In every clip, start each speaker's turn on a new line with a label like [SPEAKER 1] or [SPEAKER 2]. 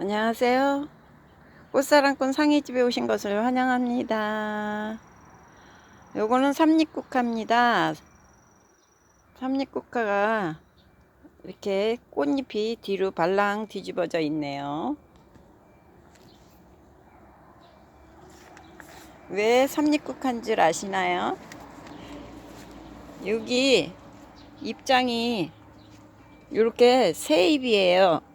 [SPEAKER 1] 안녕하세요. 꽃사랑꾼 상해집에 오신 것을 환영합니다. 요거는 삼립국화입니다. 삼립국화가 이렇게 꽃잎이 뒤로 발랑 뒤집어져 있네요. 왜 삼립국화인 줄 아시나요? 여기 입장이 이렇게 새 잎이에요.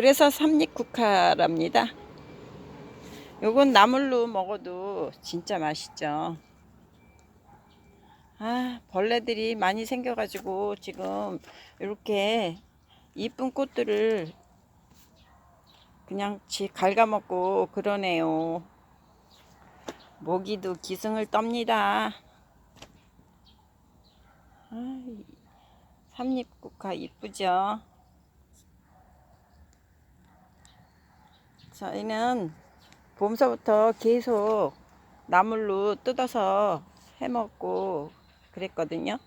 [SPEAKER 1] 그래서 삼립국화랍니다. 요건 나물로 먹어도 진짜 맛있죠. 아, 벌레들이 많이 생겨가지고 지금 이렇게 이쁜 꽃들을 그냥 지 갉아먹고 그러네요. 모기도 기승을 떱니다. 아, 삼립국화 이쁘죠? 저희는 봄서부터 계속 나물로 뜯어서 해먹고 그랬거든요.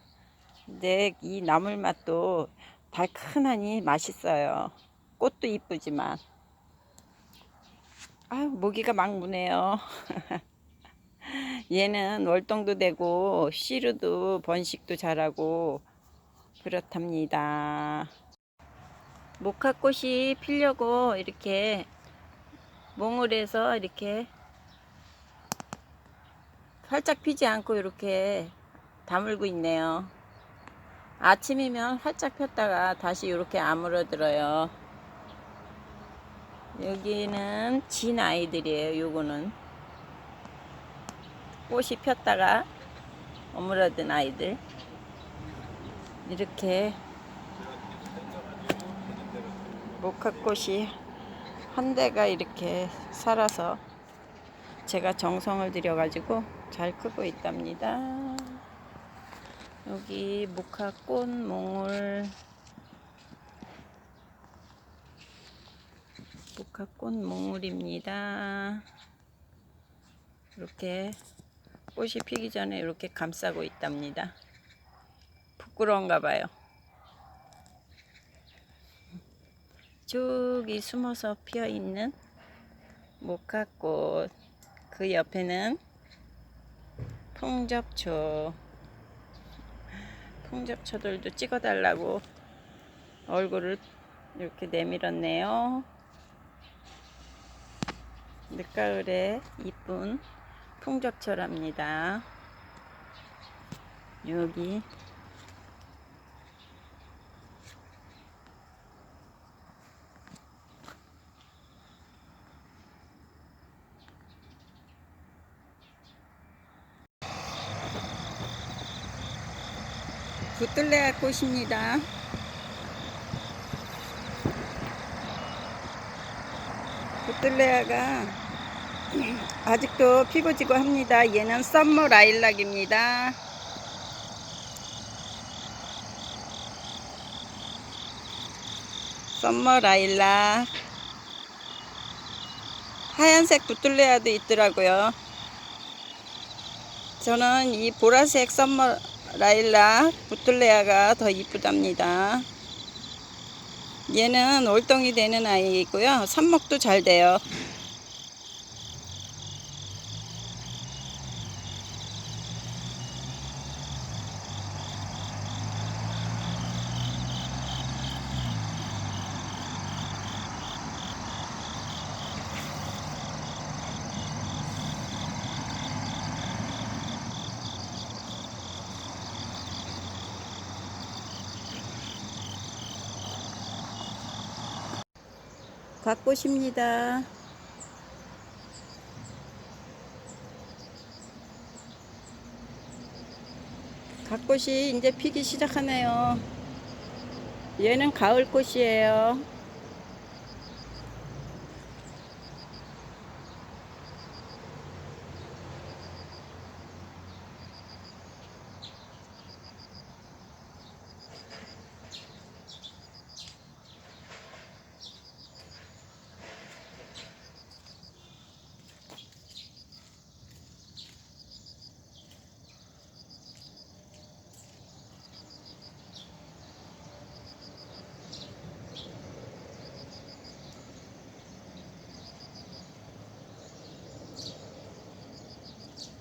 [SPEAKER 1] 근데 이 나물 맛도 달큰하니 맛있어요. 꽃도 이쁘지만. 아유, 모기가 막 무네요. 얘는 월동도 되고, 씨르도 번식도 잘하고, 그렇답니다. 목화꽃이 피려고 이렇게 몽울에서 이렇게 활짝 피지 않고 이렇게 다물고 있네요. 아침이면 활짝 폈다가 다시 이렇게 아물어들어요. 여기는 진 아이들이에요. 요거는 꽃이 폈다가 어물어든 아이들 이렇게 목화꽃이 한 대가 이렇게 살아서 제가 정성을 들여 가지고 잘 크고 있답니다. 여기 목화 꽃 몽울 목화 꽃 몽울입니다. 이렇게 꽃이 피기 전에 이렇게 감싸고 있답니다. 부끄러운가 봐요. 저기 숨어서 피어 있는 목화꽃 그 옆에는 풍접초. 풍접초들도 찍어 달라고 얼굴을 이렇게 내밀었네요. 늦가을에 이쁜 풍접초랍니다. 여기 붙들레아 꽃입니다. 붙들레아가 아직도 피고 지고 합니다. 얘는 썸머 라일락입니다. 썸머 라일락 하얀색 붙들레아도 있더라고요. 저는 이 보라색 썸머 라일락 부틀레아가 더 이쁘답니다. 얘는 올동이 되는 아이이고요. 삽목도 잘 돼요. 갓꽃입니다. 갓꽃이 이제 피기 시작하네요. 얘는 가을꽃이에요.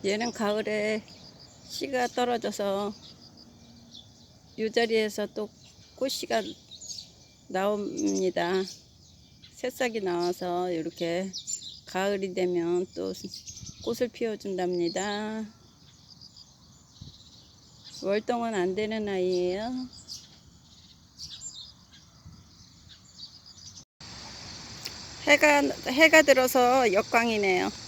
[SPEAKER 1] 얘는 가을에 씨가 떨어져서 이 자리에서 또 꽃씨가 나옵니다. 새싹이 나와서 이렇게 가을이 되면 또 꽃을 피워준답니다. 월동은 안 되는 아이예요. 해가 해가 들어서 역광이네요.